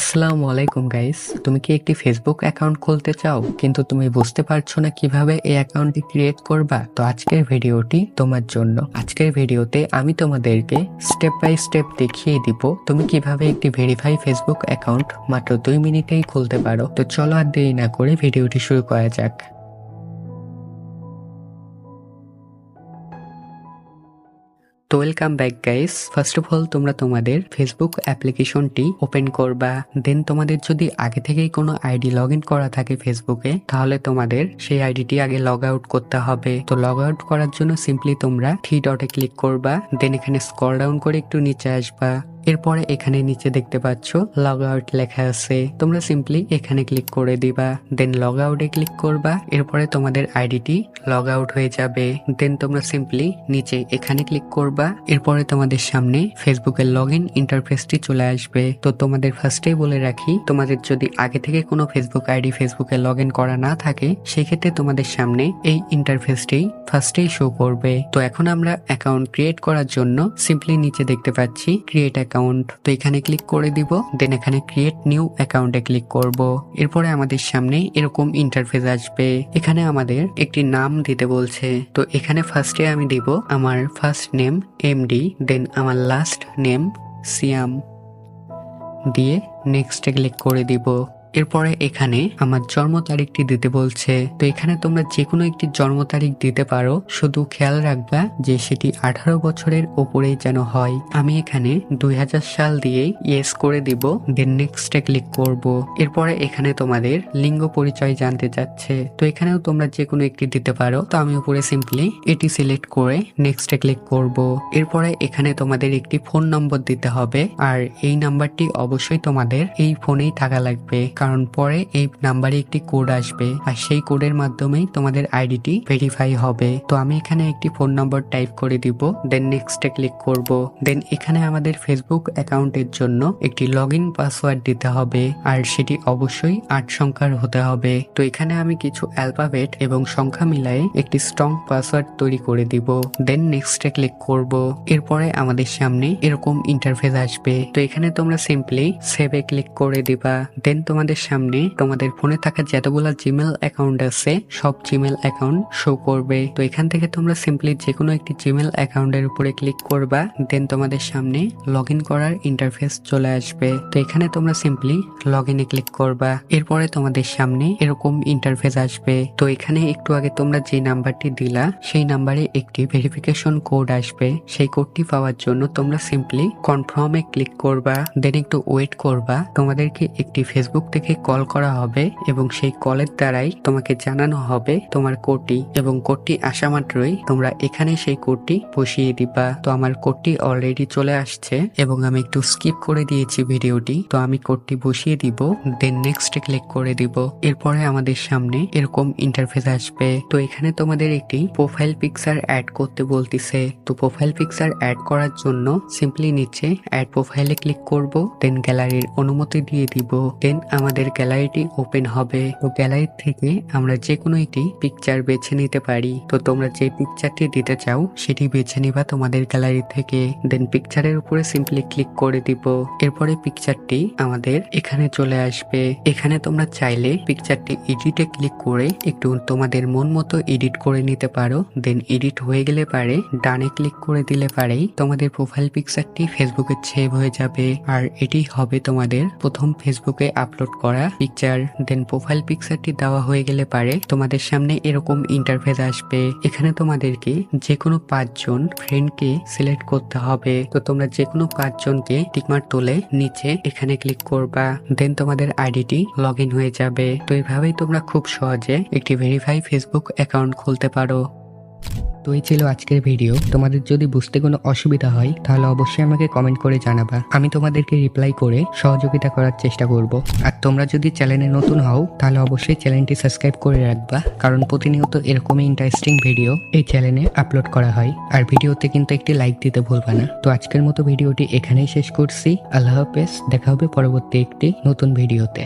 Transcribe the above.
আসসালামু আলাইকুম গাইস তুমি কি একটি ফেসবুক অ্যাকাউন্ট খুলতে চাও? কিন্তু তুমি বুঝতে পারছ না কীভাবে এই অ্যাকাউন্টটি ক্রিয়েট করবা? তো আজকের ভিডিওটি তোমার জন্য। আজকের ভিডিওতে আমি তোমাদেরকে স্টেপ বাই স্টেপ দেখিয়ে দিব তুমি কীভাবে একটি ভেরিফাই ফেসবুক অ্যাকাউন্ট মাত্র দুই মিনিটেই খুলতে পারো। তো চলো আর দেরি না করে ভিডিওটি শুরু করা যাক। তো welcome back guys first of all তোমরা তোমাদের ফেসবুক অ্যাপ্লিকেশনটি ওপেন করবা। দেন তোমাদের যদি আগে থেকেই কোনো আইডি লগ ইন করা থাকে ফেসবুকে তাহলে তোমাদের সেই আইডিটি আগে লগ আউট করতে হবে। তো লগ আউট করার জন্য সিম্পলি তোমরা থ্রি ডটে ক্লিক করবা। দেন এখানে স্কল ডাউন করে একটু নিচে আসবা। এরপরে এখানে নিচে দেখতে পাচ্ছ লগ আউট লেখা আছে। তোমরা সিম্পলি এখানে ক্লিক করে দিবা দেন লগ আউটে ক্লিক করবা, এরপরে তোমাদের আইডিটি লগ আউট হয়ে যাবে। দেন তোমরা সিম্পলি নিচে এখানে ক্লিক করবা, এরপরে তোমাদের সামনে ফেসবুকের লগ ইন ইন্টারফেসটি চলে আসবে। তো তোমাদের ফার্স্টেই বলে রাখি, তোমাদের যদি আগে থেকে কোনো ফেসবুক আইডি ফেসবুকে লগ ইন করা না থাকে, সেক্ষেত্রে তোমাদের সামনে এই ইন্টারফেসটি ফার্স্টেই শো করবে। তো এখন আমরা অ্যাকাউন্ট ক্রিয়েট করার জন্য সিম্পলি নিচে দেখতে পাচ্ছি ক্রিয়েট অ্যাকাউন্ট তো এখানে ক্লিক করে দিব দেন এখানে ক্রিয়েট নিউ অ্যাকাউন্টে ক্লিক করব। এরপরে আমাদের সামনে এরকম ইন্টারফেস আসবে। এখানে আমাদের একটি নাম দিতে বলছে। তো এখানে ফার্স্টে আমি দিব আমার ফার্স্ট নেম এমডি দেন আমার লাস্ট নেম সিয়াম দিয়ে নেক্সটে ক্লিক করে দিব। এরপরে এখানে আমার জন্ম তারিখটি দিতে বলছে। তো এখানে তোমরা যে কোনো একটি জন্ম তারিখ দিতে পারো। শুধু খেয়াল রাখবা যে সেটি আঠারো বছরের ওপরেই যেন হয়। আমি এখানে দুই হাজার সাল দিয়ে ইয়েস করে দিব। দেন নেক্সটে ক্লিক করব। এরপরে এখানে তোমাদের লিঙ্গ পরিচয় জানতে চাচ্ছে তো এখানেও তোমরা যে কোনো একটি দিতে পারো। তো আমি উপরে সিম্পলি এটি সিলেক্ট করে নেক্সটে ক্লিক করব। এরপরে এখানে তোমাদের একটি ফোন নম্বর দিতে হবে। আর এই নাম্বারটি অবশ্যই তোমাদের এই ফোনেই থাকা লাগবে। কারণ পরে এই নাম্বারে একটি কোড আসবে আর সেই কোডের মাধ্যমেই তোমাদের আইডিটি ভেরিফাই হবে। তো আমি এখানে একটি ফোন নম্বর টাইপ করে দিব দেন নেক্সটে ক্লিক করব। দেন এখানে আমাদের ফেসবুক অ্যাকাউন্টের জন্য একটি লগ ইন পাসওয়ার্ড দিতে হবে আর সেটি অবশ্যই আট সংখ্যার হতে হবে। তো এখানে আমি কিছু অ্যালফাবেট এবং সংখ্যা মিলায়ে একটি স্ট্রং পাসওয়ার্ড তৈরি করে দিব। দেন নেক্সটে ক্লিক করব। এরপরে আমাদের সামনে এরকম ইন্টারফেস আসবে। তো এখানে তোমরা সিম্পলি সেভে ক্লিক করে দিবা। দেন তোমাদের সামনে তোমাদের ফোনে থাকা যতগুলো জিমেল অ্যাকাউন্ট আছে, সব জিমেল অ্যাকাউন্ট শো করবে। তো এখান থেকে তোমরা সিম্পলি যে কোনো একটি জিমেল অ্যাকাউন্টের উপরে ক্লিক করবা দেন তোমাদের সামনে লগ করার ইন্টারফেস চলে আসবে। তো এখানে তোমরা সিম্পলি লগ ইনে ক্লিক করবা। এরপরে তোমাদের সামনে এরকম ইন্টারফেস আসবে। তো এখানে একটু আগে তোমরা যে নাম্বারটি দিলা, সেই নাম্বারে একটি ভেরিফিকেশন কোড আসবে। সেই কোডটি পাওয়ার জন্য তোমরা সিম্পলি কনফার্মে ক্লিক করবা দেন একটু ওয়েট করবা। তোমাদেরকে একটি ফেসবুক থেকে কল করা হবে এবং সেই কলের দ্বারাই তোমাকে জানানো হবে তোমার কোডটি এবং কোডটি আসা মাত্রই তোমরা এখানে সেই কোডটি বসিয়ে দিবা। তো আমার কোডটি অলরেডি চলে আসছে এবং আমি একটু স্কিপ করে দিয়েছি ভিডিওটি। তো আমি কোডটি বসিয়ে দিব দেন নেক্সট ক্লিক করে দিব। এরপরে আমাদের সামনে এরকম ইন্টারফেস আসবে। তো এখানে তোমাদের একটি প্রোফাইল পিকচার অ্যাড করতে বলতিছে। তো প্রোফাইল পিকচার অ্যাড করার জন্য সিম্পলি নিচে অ্যাড প্রোফাইলে ক্লিক করব দেন গ্যালারির অনুমতি দিয়ে দিব। দেন আমাদের গ্যালারিটি ওপেন হবে। তো গ্যালারি থেকে আমরা যে কোনো একটি পিকচার বেছে নিতে পারি। তো তোমরা যে পিকচারটি দিতে চাও, সেটি বেছে নিবা তোমাদের গ্যালারি থেকে। দেন পিকচারের উপরে সিম্পলি ক্লিক করে দিব। এরপরে পিকচারটি আমাদের এখানে চলে আসবে। এখানে তোমরা চাইলে পিকচারটি এডিটে ক্লিক করে একটু তোমাদের মন মতো এডিট করে নিতে পারো। দেন এডিট হয়ে গেলে পারে, ডানে ক্লিক করে দিলে পারেই তোমাদের প্রোফাইল পিকচারটি ফেসবুকে সেভ হয়ে যাবে। আর এটি হবে তোমাদের প্রথম ফেসবুকে আপলোড করা পিকচার দেন প্রোফাইল পিকচারটি দেওয়া হয়ে গেলে পারে তোমাদের সামনে এরকম ইন্টারফেস আসবে। এখানে তোমাদেরকে যে কোনো পাঁচজন ফ্রেন্ডকে সিলেক্ট করতে হবে। তো তোমরা যে কোনো পাঁচজনকে টিকমার তুলে নিচে এখানে ক্লিক করবা। দেন তোমাদের আইডিটি লগ হয়ে যাবে। তো এইভাবেই তোমরা খুব সহজে একটি ভেরিফাই ফেসবুক অ্যাকাউন্ট খুলতে পারো। তো এই ছিল আজকের ভিডিও। তোমাদের যদি বুঝতে কোনো অসুবিধা হয়, তাহলে অবশ্যই আমাকে কমেন্ট করে জানাবা। আমি তোমাদেরকে রিপ্লাই করে সহযোগিতা করার চেষ্টা করব। আর তোমরা যদি চ্যানেলে নতুন হও, তাহলে অবশ্যই চ্যানেলটি সাবস্ক্রাইব করে রাখবা। কারণ প্রতিনিয়ত এরকমই ইন্টারেস্টিং ভিডিও এই চ্যানেলে আপলোড করা হয়। আর ভিডিওতে কিন্তু একটি লাইক দিতে ভুলবা না। তো আজকের মতো ভিডিওটি এখানেই শেষ করছি। আল্লাহ হাফেজ। দেখা হবে পরবর্তী একটি নতুন ভিডিওতে।